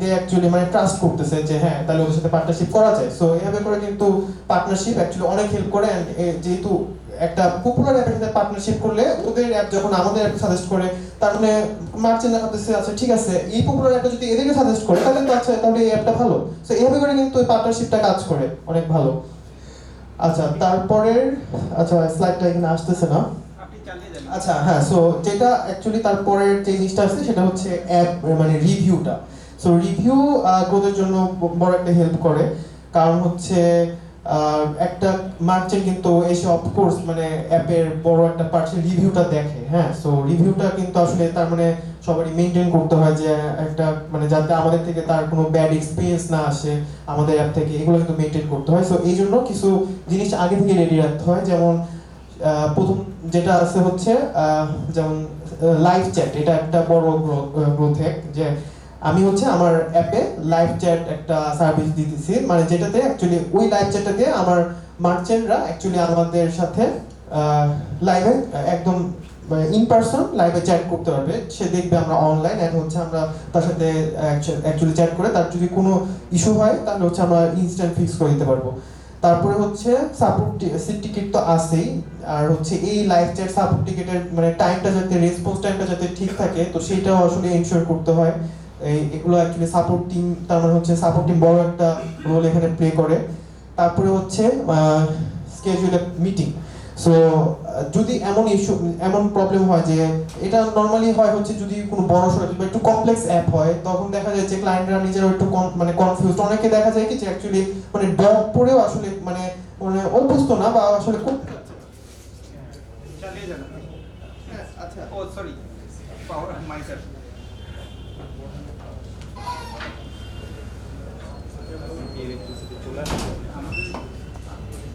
They actually মানে trust করতেছে যে হ্যাঁ তাহলে ওদের সাথে পার্টনারশিপ করা যায়। সো এভাবে করে কিন্তু পার্টনারশিপ অ্যাকচুয়ালি অনেক হেল্প করে। যেহেতু একটা পপুলার অ্যাপের সাথে পার্টনারশিপ করলে ওদের অ্যাপ যখন আমাদের অ্যাপ সাজেস্ট করে তার মানে মার্চেন্ট ভাবতেছে আচ্ছা ঠিক আছে এই পপুলার অ্যাপটা যদি এদেরকে সাজেস্ট করে তাহলে তো আচ্ছা তাহলে এই অ্যাপটা ভালো। সো এইভাবে করে কিন্তু এই পার্টনারশিপটা কাজ করে। অনেক ভালো। আচ্ছা তারপরের আচ্ছা স্লাইডটা এখানে আসতেছে না। আচ্ছা হ্যাঁ সো যেটা অ্যাকচুয়ালি তারপরের যে জিনিসটা আছে সেটা হচ্ছে অ্যাপ মানে রিভিউটা সো রিভিউ গ্রোথের জন্য বড় একটা হেল্প করে। কারণ হচ্ছে একটা মার্চেন্ট কিন্তু এসে অফকোর্স মানে অ্যাপের বড় একটা পার্টসের রিভিউটা দেখে হ্যাঁ? সো রিভিউটা কিন্তু আসলে তার মানে সবারই মেনটেন করতে হয় যে, একটা মানে যাতে আমাদের থেকে তার কোনো ব্যাড এক্সপিরিয়েন্স না আসে, আমাদের অ্যাপ থেকে, এগুলো কিন্তু মেনটেন করতে হয়। সো এই জন্য কিছু জিনিস আগে থেকে রেডি রাখতে হয়। যেমন প্রথম যেটা আছে হচ্ছে যেমন লাইভ চ্যাট এটা একটা বড় গ্রোথ যে আমি হচ্ছে আমার অ্যাপে লাইভ চ্যাট একটা সার্ভিস দিতেছি। মানে যেটাতে অ্যাকচুয়ালি ওই লাইভ চ্যাটটা আমার মার্চেন্টরা অ্যাকচুয়ালি আমাদের সাথে লাইভে একদম ইন পার্সন লাইভে চ্যাট করতে পারবে। সে দেখবে আমরা অনলাইন এন্ড হচ্ছে আমরা তার সাথে অ্যাকচুয়ালি চ্যাট করে, তার যদি কোনো ইস্যু হয়, তাহলে হচ্ছে আমরা ইনস্ট্যান্ট ফিক্স করে দিতে পারব। তারপরে হচ্ছে সাপোর্ট সিট টিকিট তো আছেই। আর হচ্ছে এই লাইভ চ্যাট সাপোর্ট টিকিটের মানে টাইমটা যাতে রেসপন্স টাইমটা যাতে ঠিক থাকে, তো সেটাও আসলে এনশিওর করতে হয়। এই এগুলো অ্যাকচুয়ালি সাপোর্ট টিম তার মানে হচ্ছে সাপোর্ট টিম বড় একটা রোল এখানে প্লে করে। তারপরে হচ্ছে স্কেজুয়াল মিটিং সো যদি এমন ইস্যু এমন প্রবলেম হয় যে এটা নর্মালি হয় হচ্ছে যদি কোনো বড় সড়ো বা একটু কমপ্লেক্স অ্যাপ হয় তখন দেখা যায় যে ক্লায়েন্টরা নিজেরা একটু মানে কনফিউজ অনেকে দেখা যায় কি যে অ্যাকচুয়ালি মানে ডগ পড়েও আসলে মানে মানে অভ্যস্ত না বা আসলে আপনি। আচ্ছা। ও সরি পাওয়ার মাইকার de su.